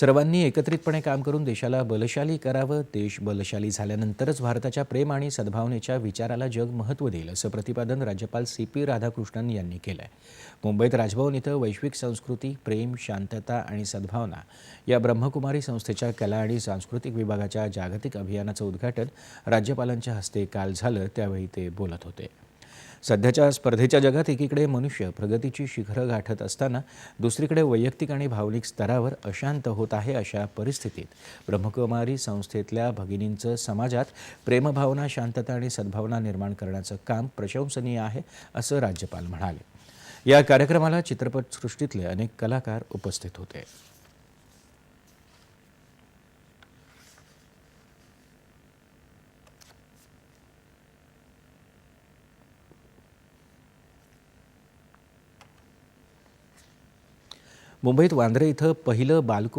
सर्वांनी एकत्रितपणे काम करून देशाला बलशाली करावं देश बलशाली झाल्यानंतरच भारताच्या प्रेम आणि सद्भावनेच्या विचाराला जग महत्त्व देईल असं प्रतिपादन राज्यपाल सी पी राधाकृष्णन यांनी केलं आहे मुंबईत राजभवन इथं वैश्विक संस्कृती प्रेम शांतता आणि सद्भावना या ब्रह्मकुमारी संस्थेच्या कला आणि सांस्कृतिक विभागाच्या जागतिक अभियानाचं उद्घाटन राज्यपालांच्या हस्ते काल झालं त्यावेळी ते बोलत होते. सध्याच्या स्पर्धेच्या जगात एकीकडे मनुष्य प्रगतीची शिखरं गाठत असताना दुसरीकडे वैयक्तिक आणि भावनिक स्तरावर अशांत होत आहे अशा परिस्थितीत. ब्रह्मकुमारी संस्थेतल्या भगिनींचं समाजात प्रेमभावना शांतता आणि सद्भावना निर्माण करण्याचं काम प्रशंसनीय आहे असं राज्यपाल म्हणाले. या कार्यक्रमाला चित्रपटसृष्टीतले अनेक कलाकार उपस्थित होते. मुंबईत वांद्रे इथं पहिलं बालको